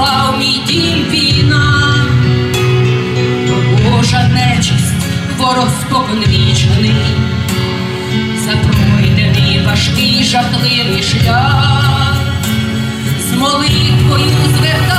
Поклав мій дім війна, Божа нечисть, воросток вічний, запройдений важкий жахливий шлях, з молитвою зверху.